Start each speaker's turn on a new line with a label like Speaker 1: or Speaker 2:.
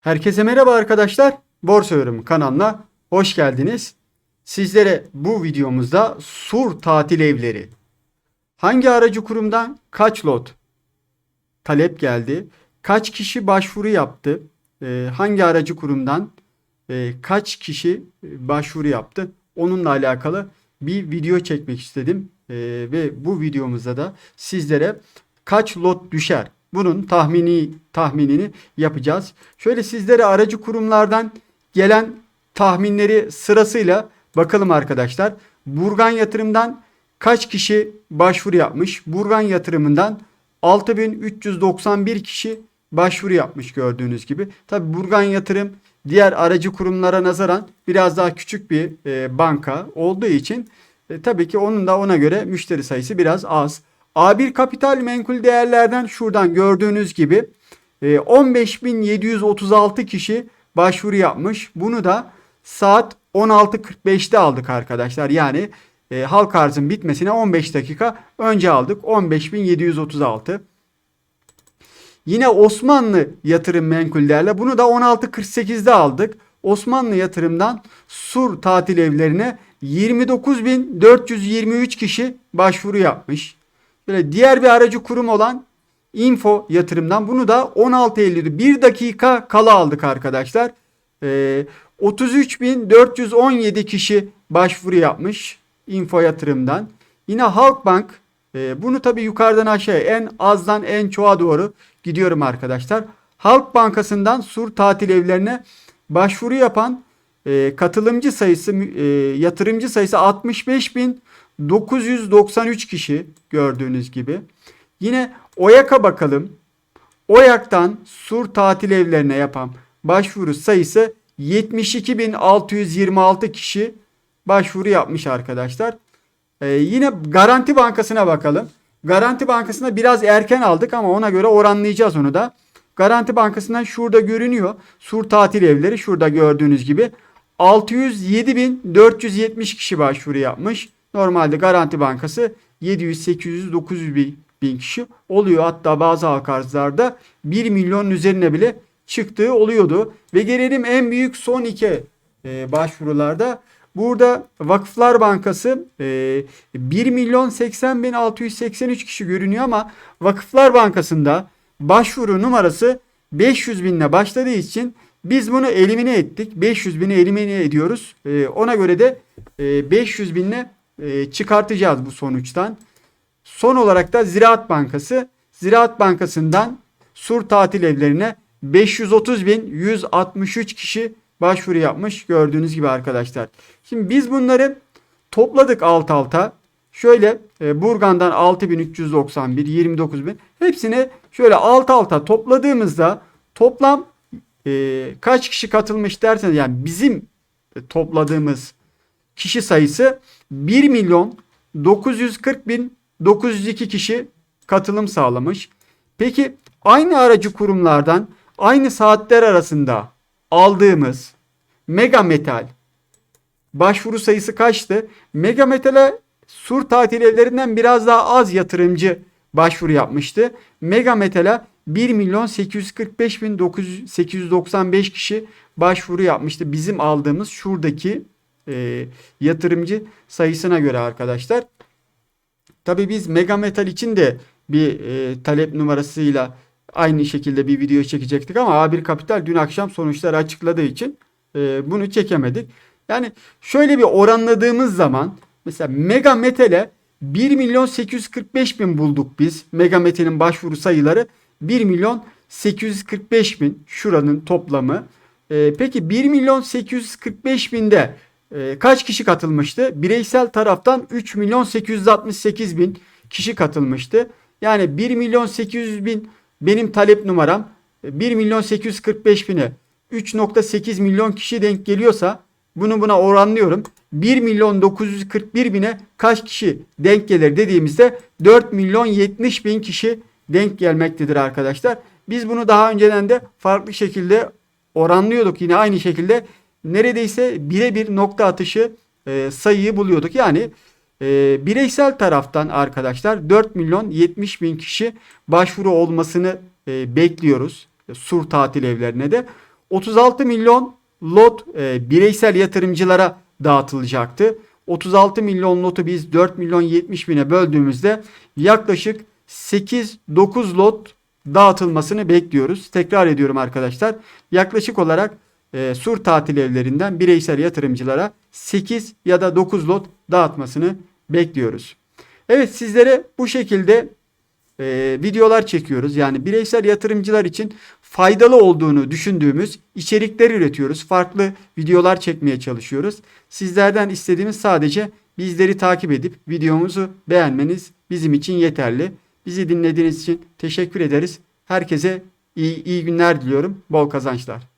Speaker 1: Herkese merhaba arkadaşlar. Borsa Yorum kanalına hoş geldiniz. Sizlere bu videomuzda Sur tatil evleri hangi aracı kurumdan kaç lot talep geldi? Kaç kişi başvuru yaptı? Ee, hangi aracı kurumdan e, kaç kişi e, başvuru yaptı? Onunla alakalı bir video çekmek istedim. Ee, ve bu videomuzda da sizlere kaç lot düşer? Bunun tahmini tahminini yapacağız. Şöyle sizlere aracı kurumlardan gelen tahminleri sırasıyla bakalım arkadaşlar. Burgan Yatırım'dan kaç kişi başvuru yapmış? Burgan Yatırım'ından 6391 kişi başvuru yapmış gördüğünüz gibi. Tabi Burgan Yatırım diğer aracı kurumlara nazaran biraz daha küçük bir e, banka olduğu için e, tabii ki onun da ona göre müşteri sayısı biraz az. A1 Kapital Menkul Değerlerden şuradan gördüğünüz gibi e, 15.736 kişi başvuru yapmış. Bunu da saat 16.45'te aldık arkadaşlar. Yani e, halk arzın bitmesine 15 dakika önce aldık. 15.736. Yine Osmanlı yatırım menkul değerler. Bunu da 16.48'de aldık. Osmanlı yatırımdan Sur tatil evlerine 29.423 kişi başvuru yapmış. Böyle diğer bir aracı kurum olan Info yatırımdan bunu da 16 Eylül'de 1 dakika kala aldık arkadaşlar. Ee, 33.417 kişi başvuru yapmış Info yatırımdan. Yine Halkbank e, bunu tabi yukarıdan aşağıya en azdan en çoğa doğru gidiyorum arkadaşlar. Halk Bankası'ndan Sur tatil evlerine başvuru yapan e, katılımcı sayısı e, yatırımcı sayısı 65.993 kişi gördüğünüz gibi. Yine OYAK'a bakalım. OYAK'tan Sur tatil evlerine yapan başvuru sayısı 72.626 kişi başvuru yapmış arkadaşlar. Ee, yine Garanti Bankası'na bakalım. Garanti Bankası'na biraz erken aldık ama ona göre oranlayacağız onu da. Garanti Bankası'ndan şurada görünüyor. Sur tatil evleri şurada gördüğünüz gibi 607.470 kişi başvuru yapmış. Normalde Garanti Bankası 700, 800, 900 bin, bin kişi oluyor. Hatta bazı halk arzlarda 1 milyonun üzerine bile çıktığı oluyordu. Ve gelelim en büyük son iki e, başvurularda. Burada Vakıflar Bankası e, 1 milyon 80 bin 683 kişi görünüyor ama Vakıflar Bankası'nda başvuru numarası 500 binle başladığı için biz bunu elimine ettik. 500 bini elimine ediyoruz. E, ona göre de e, 500 binle e, çıkartacağız bu sonuçtan. Son olarak da Ziraat Bankası. Ziraat Bankası'ndan Sur tatil evlerine 530 bin 163 kişi başvuru yapmış gördüğünüz gibi arkadaşlar. Şimdi biz bunları topladık alt alta. Şöyle e, Burgan'dan 6391, 29000 hepsini şöyle alt alta topladığımızda toplam e, kaç kişi katılmış derseniz yani bizim topladığımız kişi sayısı 1 milyon 940 bin 902 kişi katılım sağlamış. Peki aynı aracı kurumlardan aynı saatler arasında aldığımız Mega Metal başvuru sayısı kaçtı? Mega Metal'e Sur tatil evlerinden biraz daha az yatırımcı başvuru yapmıştı. Mega Metal'e 1 milyon 845 bin 895 kişi başvuru yapmıştı. Bizim aldığımız şuradaki e, yatırımcı sayısına göre arkadaşlar. Tabi biz Mega Metal için de bir e, talep numarasıyla aynı şekilde bir video çekecektik ama A1 Kapital dün akşam sonuçları açıkladığı için e, bunu çekemedik. Yani şöyle bir oranladığımız zaman mesela Mega Metal'e 1 milyon 845 bin bulduk biz. Mega Metal'in başvuru sayıları 1 milyon 845 bin şuranın toplamı. E, peki 1 milyon 845 binde e, kaç kişi katılmıştı? Bireysel taraftan 3 milyon 868 bin kişi katılmıştı. Yani 1 milyon 800 bin benim talep numaram 1 milyon 845 bine 3.8 milyon kişi denk geliyorsa bunu buna oranlıyorum. 1 milyon 941 bine kaç kişi denk gelir dediğimizde 4 milyon 70 bin kişi denk gelmektedir arkadaşlar. Biz bunu daha önceden de farklı şekilde oranlıyorduk. Yine aynı şekilde neredeyse birebir nokta atışı e, sayıyı buluyorduk. Yani e, bireysel taraftan arkadaşlar 4 milyon 70 bin kişi başvuru olmasını e, bekliyoruz. Sur tatil evlerine de. 36 milyon lot e, bireysel yatırımcılara dağıtılacaktı. 36 milyon lotu biz 4 milyon 70 bine böldüğümüzde yaklaşık 8-9 lot dağıtılmasını bekliyoruz. Tekrar ediyorum arkadaşlar. Yaklaşık olarak e, sur tatil evlerinden bireysel yatırımcılara 8 ya da 9 lot dağıtmasını bekliyoruz. Evet sizlere bu şekilde e, videolar çekiyoruz. Yani bireysel yatırımcılar için faydalı olduğunu düşündüğümüz içerikler üretiyoruz. Farklı videolar çekmeye çalışıyoruz. Sizlerden istediğimiz sadece bizleri takip edip videomuzu beğenmeniz bizim için yeterli. Bizi dinlediğiniz için teşekkür ederiz. Herkese iyi, iyi günler diliyorum. Bol kazançlar.